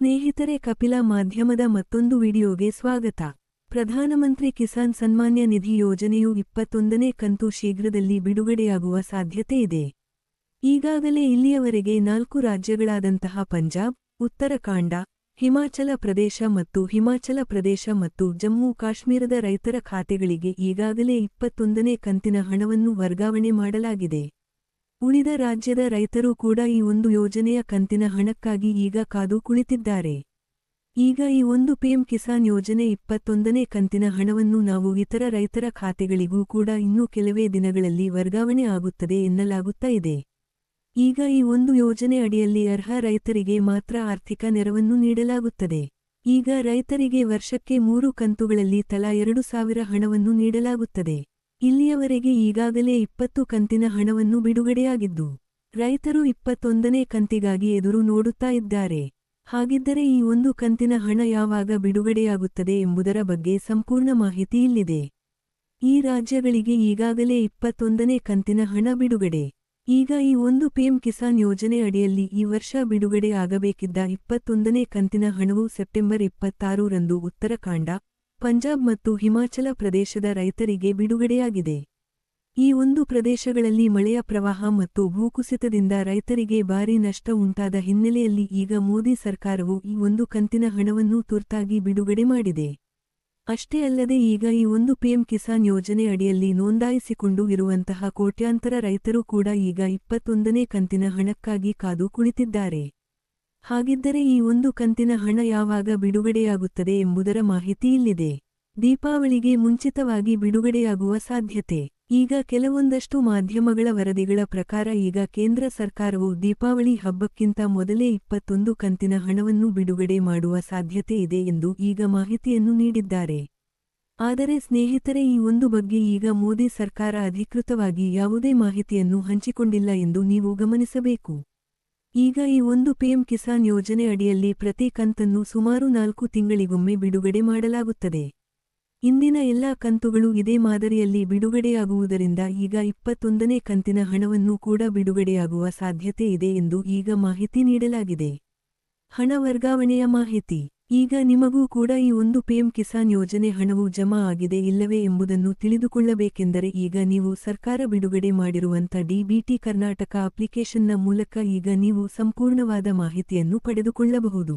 ಸ್ನೇಹಿತರೆ ಕಪಿಲ ಮಾಧ್ಯಮದ ಮತ್ತೊಂದು ವಿಡಿಯೋಗೆ ಸ್ವಾಗತ. ಪ್ರಧಾನಮಂತ್ರಿ ಕಿಸಾನ್ ಸನ್ಮಾನ್ಯ ನಿಧಿ ಯೋಜನೆಯು ಇಪ್ಪತ್ತೊಂದನೇ ಕಂತು ಶೀಘ್ರದಲ್ಲಿ ಬಿಡುಗಡೆಯಾಗುವ ಸಾಧ್ಯತೆ ಇದೆ. ಈಗಾಗಲೇ ಇಲ್ಲಿಯವರೆಗೆ ನಾಲ್ಕು ರಾಜ್ಯಗಳಾದಂತಹ ಪಂಜಾಬ್ ಉತ್ತರಾಖಂಡ ಹಿಮಾಚಲ ಪ್ರದೇಶ ಮತ್ತು ಹಿಮಾಚಲ ಪ್ರದೇಶ ಮತ್ತು ಜಮ್ಮು ಕಾಶ್ಮೀರದ ರೈತರ ಖಾತೆಗಳಿಗೆ ಈಗಾಗಲೇ ಇಪ್ಪತ್ತೊಂದನೇ ಕಂತಿನ ಹಣವನ್ನು ವರ್ಗಾವಣೆ ಮಾಡಲಾಗಿದೆ. ಉಳಿದ ರಾಜ್ಯದ ರೈತರು ಕೂಡ ಈ ಒಂದು ಯೋಜನೆಯ ಕಂತಿನ ಹಣಕ್ಕಾಗಿ ಈಗ ಕಾದು ಕುಳಿತಿದ್ದಾರೆ. ಈಗ ಈ ಒಂದು ಪಿಎಂ ಕಿಸಾನ್ ಯೋಜನೆ ಇಪ್ಪತ್ತೊಂದನೇ ಕಂತಿನ ಹಣವನ್ನು ನಾವು ಇತರ ರೈತರ ಖಾತೆಗಳಿಗೂ ಕೂಡ ಇನ್ನೂ ಕೆಲವೇ ದಿನಗಳಲ್ಲಿ ವರ್ಗಾವಣೆ ಆಗುತ್ತದೆ ಎನ್ನಲಾಗುತ್ತಾ ಇದೆ. ಈಗ ಈ ಒಂದು ಯೋಜನೆ ಅಡಿಯಲ್ಲಿ ಅರ್ಹ ರೈತರಿಗೆ ಮಾತ್ರ ಆರ್ಥಿಕ ನೆರವನ್ನು ನೀಡಲಾಗುತ್ತದೆ. ಈಗ ರೈತರಿಗೆ ವರ್ಷಕ್ಕೆ ಮೂರು ಕಂತುಗಳಲ್ಲಿ ತಲಾ ಎರಡು ಸಾವಿರ ಹಣವನ್ನು ನೀಡಲಾಗುತ್ತದೆ. ಇಲ್ಲಿಯವರೆಗೆ ಈಗಾಗಲೇ ಇಪ್ಪತ್ತು ಕಂತಿನ ಹಣವನ್ನು ಬಿಡುಗಡೆಯಾಗಿದ್ದು, ರೈತರು ಇಪ್ಪತ್ತೊಂದನೇ ಕಂತಿಗಾಗಿ ಎದುರು ನೋಡುತ್ತಾ ಇದ್ದಾರೆ. ಹಾಗಿದ್ದರೆ ಈ ಒಂದು ಕಂತಿನ ಹಣ ಯಾವಾಗ ಬಿಡುಗಡೆಯಾಗುತ್ತದೆ ಎಂಬುದರ ಬಗ್ಗೆ ಸಂಪೂರ್ಣ ಮಾಹಿತಿ ಇಲ್ಲಿದೆ. ಈ ರಾಜ್ಯಗಳಿಗೆ ಈಗಾಗಲೇ ಇಪ್ಪತ್ತೊಂದನೇ ಕಂತಿನ ಹಣ ಬಿಡುಗಡೆ. ಈಗ ಈ ಒಂದು ಪಿಎಂ ಕಿಸಾನ್ ಯೋಜನೆ ಅಡಿಯಲ್ಲಿ ಈ ವರ್ಷ ಬಿಡುಗಡೆ ಆಗಬೇಕಿದ್ದ ಇಪ್ಪತ್ತೊಂದನೇ ಕಂತಿನ ಹಣವು ಸೆಪ್ಟೆಂಬರ್ ಇಪ್ಪತ್ತಾರು ರಂದು ಉತ್ತರಾಖಂಡ ಪಂಜಾಬ್ ಮತ್ತು ಹಿಮಾಚಲ ಪ್ರದೇಶದ ರೈತರಿಗೆ ಬಿಡುಗಡೆಯಾಗಿದೆ. ಈ ಒಂದು ಪ್ರದೇಶಗಳಲ್ಲಿ ಮಳೆಯ ಪ್ರವಾಹ ಮತ್ತು ಭೂಕುಸಿತದಿಂದ ರೈತರಿಗೆ ಭಾರೀ ನಷ್ಟ ಉಂಟಾದ ಹಿನ್ನೆಲೆಯಲ್ಲಿ ಈಗ ಮೋದಿ ಸರ್ಕಾರವು ಈ ಒಂದು ಕಂತಿನ ಹಣವನ್ನು ತುರ್ತಾಗಿ ಬಿಡುಗಡೆ ಮಾಡಿದೆ. ಅಷ್ಟೇ ಅಲ್ಲದೆ ಈಗ ಈ ಒಂದು ಪಿಎಂ ಕಿಸಾನ್ ಯೋಜನೆ ಅಡಿಯಲ್ಲಿ ನೋಂದಾಯಿಸಿಕೊಂಡು ಇರುವಂತಹ ಕೋಟ್ಯಾಂತರ ರೈತರು ಕೂಡ ಈಗ ಇಪ್ಪತ್ತೊಂದನೇ ಕಂತಿನ ಹಣಕ್ಕಾಗಿ ಕಾದು ಕುಳಿತಿದ್ದಾರೆ. ಹಾಗಿದ್ದರೆ ಈ ಒಂದು ಕಂತಿನ ಹಣ ಯಾವಾಗ ಬಿಡುಗಡೆಯಾಗುತ್ತದೆ ಎಂಬುದರ ಮಾಹಿತಿ ಇಲ್ಲಿದೆ. ದೀಪಾವಳಿಗೆ ಮುಂಚಿತವಾಗಿ ಬಿಡುಗಡೆಯಾಗುವ ಸಾಧ್ಯತೆ. ಈಗ ಕೆಲವೊಂದಷ್ಟು ಮಾಧ್ಯಮಗಳ ವರದಿಗಳ ಪ್ರಕಾರ ಈಗ ಕೇಂದ್ರ ಸರ್ಕಾರವು ದೀಪಾವಳಿ ಹಬ್ಬಕ್ಕಿಂತ ಮೊದಲೇ ಇಪ್ಪತ್ತೊಂದು ಕಂತಿನ ಹಣವನ್ನು ಬಿಡುಗಡೆ ಮಾಡುವ ಸಾಧ್ಯತೆ ಇದೆ ಎಂದು ಈಗ ಮಾಹಿತಿಯನ್ನು ನೀಡಿದ್ದಾರೆ. ಆದರೆ ಸ್ನೇಹಿತರೆ, ಈ ಒಂದು ಬಗ್ಗೆ ಈಗ ಮೋದಿ ಸರ್ಕಾರ ಅಧಿಕೃತವಾಗಿ ಯಾವುದೇ ಮಾಹಿತಿಯನ್ನು ಹಂಚಿಕೊಂಡಿಲ್ಲ ಎಂದು ನೀವು ಗಮನಿಸಬೇಕು. ಈಗ ಈ ಒಂದು ಪಿಎಂ ಕಿಸಾನ್ ಯೋಜನೆ ಅಡಿಯಲ್ಲಿ ಪ್ರತಿ ಕಂತನ್ನು ಸುಮಾರು ನಾಲ್ಕು ತಿಂಗಳಿಗೊಮ್ಮೆ ಬಿಡುಗಡೆ ಮಾಡಲಾಗುತ್ತದೆ. ಇಂದಿನ ಎಲ್ಲಾ ಕಂತುಗಳು ಇದೇ ಮಾದರಿಯಲ್ಲಿ ಬಿಡುಗಡೆಯಾಗುವುದರಿಂದ ಈಗ ಇಪ್ಪತ್ತೊಂದನೇ ಕಂತಿನ ಹಣವನ್ನು ಕೂಡ ಬಿಡುಗಡೆಯಾಗುವ ಸಾಧ್ಯತೆ ಇದೆ ಎಂದು ಈಗ ಮಾಹಿತಿ ನೀಡಲಾಗಿದೆ. ಹಣ ವರ್ಗಾವಣೆಯ ಮಾಹಿತಿ. ಈಗ ನಿಮಗೂ ಕೂಡ ಈ ಒಂದು ಪಿಎಂ ಕಿಸಾನ್ ಯೋಜನೆ ಹಣವು ಜಮಾ ಆಗಿದೆ ಇಲ್ಲವೇ ಎಂಬುದನ್ನು ತಿಳಿದುಕೊಳ್ಳಬೇಕೆಂದರೆ ಈಗ ನೀವು ಸರ್ಕಾರ ಬಿಡುಗಡೆ ಮಾಡಿರುವಂಥ ಡಿಬಿಟಿ ಕರ್ನಾಟಕ ಅಪ್ಲಿಕೇಶನ್ನ ಮೂಲಕ ಈಗ ನೀವು ಸಂಪೂರ್ಣವಾದ ಮಾಹಿತಿಯನ್ನು ಪಡೆದುಕೊಳ್ಳಬಹುದು.